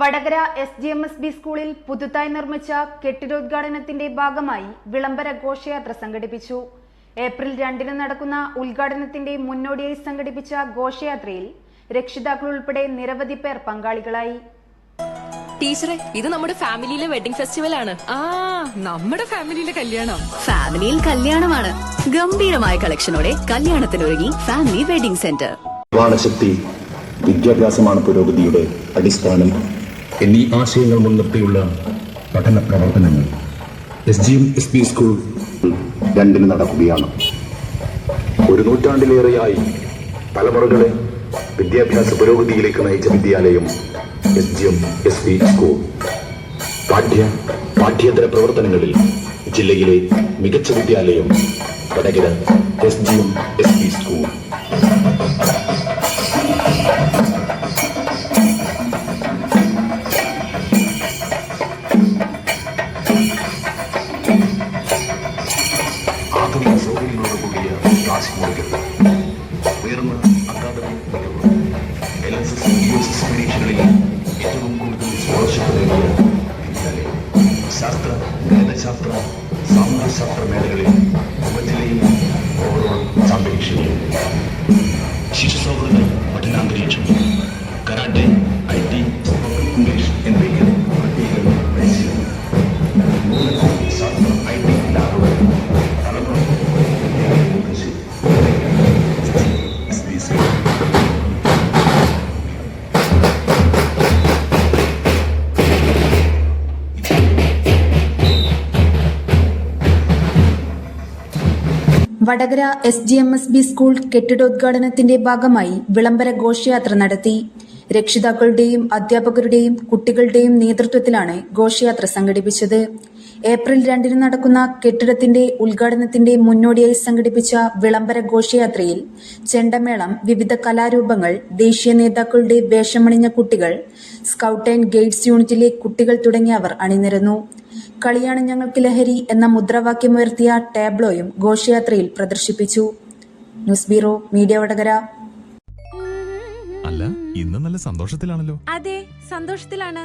Vadakara S G M S B സ്കൂളിൽ പുതുതായി നിർമ്മിച്ച കെട്ടിടോദ്ഘാടനത്തിന്റെ ഭാഗമായി വിളംബര ഘോഷയാത്ര സംഘടിപ്പിച്ചു. ഏപ്രിൽ രണ്ടിന് നടക്കുന്ന ഉദ്ഘാടനത്തിന്റെ മുന്നോടിയായി സംഘടിപ്പിച്ച ഘോഷയാത്രയിൽ രക്ഷിതാക്കൾ ഉൾപ്പെടെ നിരവധി പേർ പങ്കാളികളായി. ടീച്ചറെ ഇത് നമ്മുടെ ഫാമിലിയിലെ വെഡിംഗ് ഫെസ്റ്റിവൽ ആണ് ആ നമ്മുടെ ഫാമിലിയിലെ കല്യാണം. ഫാമിലിയിൽ കല്യാണമാണ്. ഗംഭീരമായ കളക്ഷനോടെ കല്യാണത്തിനൊരുങ്ങി ഫാമിലി വെഡിംഗ് സെന്റർ. ശക്തി വിദ്യാഭ്യാസമാണ് പുരോഗതിയുടെ അടിസ്ഥാനം. എന്നീ ആശയങ്ങൾ മുൻനിർത്തിയുള്ള പഠന പ്രവർത്തനങ്ങൾ. S G M S P school രണ്ടിന് നടക്കുകയാണ്. ഒരു നൂറ്റാണ്ടിലേറെയായി തലമുറകളെ വിദ്യാഭ്യാസ പുരോഗതിയിലേക്ക് നയിച്ച വിദ്യാലയം S G M S P school പാഠ്യ പാഠ്യേതര പ്രവർത്തനങ്ങളിൽ ജില്ലയിലെ മികച്ച വിദ്യാലയം Vadakara S G M S P school കൂടിയ ക്ലാസ് മുറികൾ ഉയർന്ന അക്കാദമിക് മികവ് ഏറ്റവും കൂടുതൽ സ്കോളർഷിപ്പ് നേടിയ വിദ്യാലയം ശാസ്ത്ര ഗണിതശാസ്ത്ര സാമൂഹ്യശാസ്ത്ര മേഖലകളിൽ ഉപജില്ലയിൽ ഓവറോൾ ചാമ്പ്യൻഷിപ്പ് ശിശു സൗഹൃദ പഠനാന്തരീക്ഷം കരാട്ടെ ഐ ടി ഇംഗ്ലീഷ് എന്നിവയ്ക്ക് പ്രത്യേക പരിശീലനം Vadakara S G M S B school കെട്ടിടോദ്ഘാടനത്തിന്റെ ഭാഗമായി വിളംബര ഘോഷയാത്ര നടത്തി. രക്ഷിതാക്കളുടെയും അധ്യാപകരുടെയും കുട്ടികളുടെയും നേതൃത്വത്തിലാണ് ഘോഷയാത്ര സംഘടിപ്പിച്ചത്. ഏപ്രിൽ രണ്ടിന് നടക്കുന്ന കെട്ടിടത്തിന്റെ ഉദ്ഘാടനത്തിന്റെ മുന്നോടിയായി സംഘടിപ്പിച്ച വിളംബര ഘോഷയാത്രയിൽ ചെണ്ടമേളം വിവിധ കലാരൂപങ്ങൾ ദേശീയ നേതാക്കളുടെ വേഷമണിഞ്ഞ കുട്ടികൾ സ്കൗട്ട് ആൻഡ് ഗൈഡ്സ് യൂണിറ്റിലെ കുട്ടികൾ തുടങ്ങിയവർ അണിനിരന്നു. കളിയാണ് ഞങ്ങൾക്ക് ലഹരി എന്ന മുദ്രാവാക്യമുയർത്തിയ ടാബ്ലോയും ഘോഷയാത്രയിൽ പ്രദർശിപ്പിച്ചു. News bureau media Vadakara. അല്ല ഇന്ന് നല്ല സന്തോഷത്തിലാണല്ലോ. അതെ സന്തോഷത്തിലാണ്.